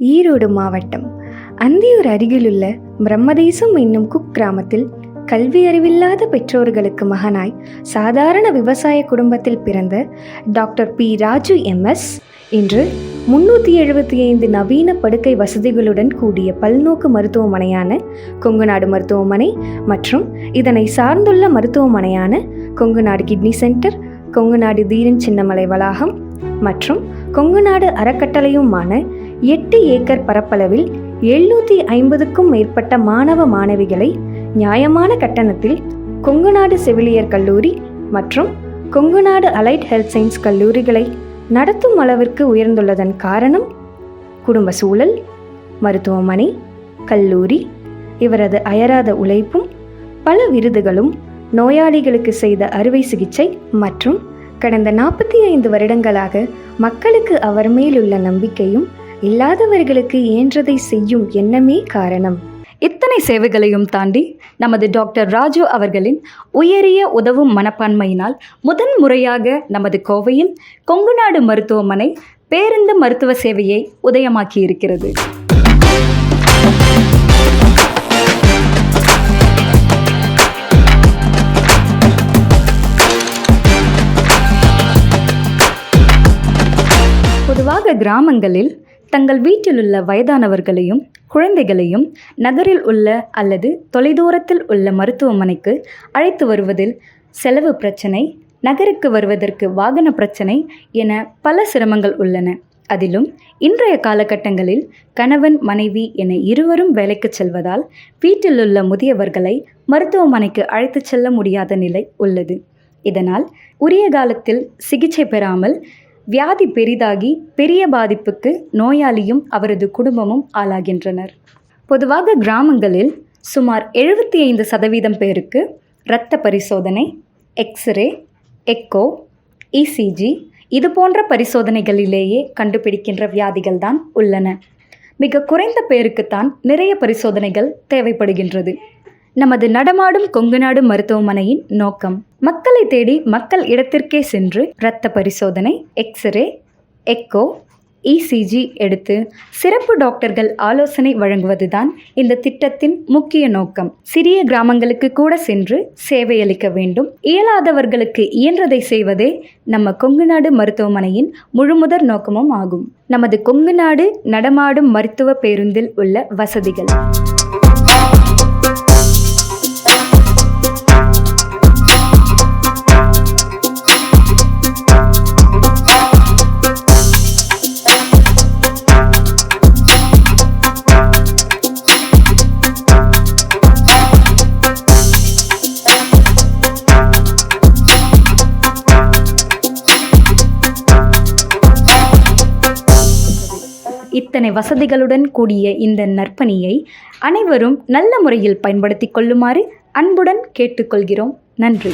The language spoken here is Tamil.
ஈரோடு மாவட்டம். அந்தியூர் அருகிலுள்ள பிரம்மதேசம் என்னும் குக்கிராமத்தில் கல்வி அறிவில்லாத பெற்றோர்களுக்கு மகனாய் சாதாரண விவசாய குடும்பத்தில் பிறந்த டாக்டர் பி. ராஜு எம்எஸ் இன்று முன்னூற்றி எழுபத்தி ஐந்து நவீன படுக்கை வசதிகளுடன் கூடிய பல்நோக்கு மருத்துவமனையான கொங்குநாடு மருத்துவமனை மற்றும் இதனை சார்ந்துள்ள மருத்துவமனையான கொங்குநாடு கிட்னி சென்டர் கொங்குநாடு தீரன் சின்னமலை வளாகம் மற்றும் கொங்குநாடு அறக்கட்டளையுமான எட்டு ஏக்கர் பரப்பளவில் எழுநூற்றி ஐம்பதுக்கும் மேற்பட்ட மாணவ மாணவிகளை நியாயமான கட்டணத்தில் கொங்குநாடு செவிலியர் கல்லூரி மற்றும் கொங்குநாடு அலைட் ஹெல்த் சயின்ஸ் கல்லூரிகளை நடத்தும் அளவிற்கு உயர்ந்துள்ளதன் காரணம் குடும்ப சூழல் மருத்துவமனை கல்லூரி இவரது அயராத உழைப்பும் பல விருதுகளும் நோயாளிகளுக்கு செய்த அறுவை சிகிச்சை மற்றும் கடந்த நாற்பத்தி ஐந்து வருடங்களாக மக்களுக்கு அவர் மேலுள்ள நம்பிக்கையும் இல்லாதவர்களுக்கு இயன்றதை செய்யும் எண்ணமே காரணம். இத்தனை சேவைகளையும் தாண்டி நமது டாக்டர் ராஜு அவர்களின் உயரிய உதவும் மனப்பான்மையினால் முதன் முறையாக நமது கோவையில் கொங்குநாடு மருத்துவமனை பேருந்து மருத்துவ சேவையை உதயமாக்கி இருக்கிறது பொதுவாக கிராமங்களில் தங்கள் வீட்டிலுள்ள வயதானவர்களையும் குழந்தைகளையும் நகரில் உள்ள அல்லது தொலைதூரத்தில் உள்ள மருத்துவமனைக்கு அழைத்து வருவதில் செலவு பிரச்சனை நகருக்கு வருவதற்கு வாகன பிரச்சனை என பல சிரமங்கள் உள்ளன. அதிலும் இன்றைய காலகட்டங்களில் கணவன் மனைவி என இருவரும் வேலைக்கு செல்வதால் வீட்டிலுள்ள முதியவர்களை மருத்துவமனைக்கு அழைத்துச் செல்ல முடியாத நிலை உள்ளது. இதனால் உரிய காலத்தில் சிகிச்சை பெறாமல் வியாதி பெரிதாகி பெரிய பாதிப்புக்கு நோயாளியும் அவரது குடும்பமும் ஆளாகின்றனர். பொதுவாக கிராமங்களில் சுமார் எழுபத்தி ஐந்து சதவீதம் பேருக்கு இரத்த பரிசோதனை எக்ஸ்ரே எக்கோ இசிஜி இது போன்ற பரிசோதனைகளிலேயே கண்டுபிடிக்கின்ற வியாதிகள் தான் உள்ளன. மிக குறைந்த பேருக்குத்தான் நிறைய பரிசோதனைகள் தேவைப்படுகின்றது. நமது நடமாடும் கொங்குநாடு மருத்துவமனையின் நோக்கம். மக்களை தேடி மக்கள் இடத்திற்கே சென்று இரத்த பரிசோதனை எக்ஸ்ரே எக்கோ இசிஜி எடுத்து சிறப்பு டாக்டர்கள் ஆலோசனை வழங்குவதுதான் இந்த திட்டத்தின் முக்கிய நோக்கம். சிறிய கிராமங்களுக்கு கூட சென்று சேவையளிக்க வேண்டும். இயலாதவர்களுக்கு இயன்றதை செய்வதே நம்ம கொங்குநாடு மருத்துவமனையின் முழுமுதற் நோக்கமும் ஆகும். நமது கொங்குநாடு நடமாடும் மருத்துவ பேருந்தில் உள்ள வசதிகள். இத்தனை வசதிகளுடன் கூடிய இந்த நற்பணியை அனைவரும் நல்ல முறையில் பயன்படுத்திக் கொள்ளுமாறு அன்புடன் கேட்டுக்கொள்கிறோம். நன்றி.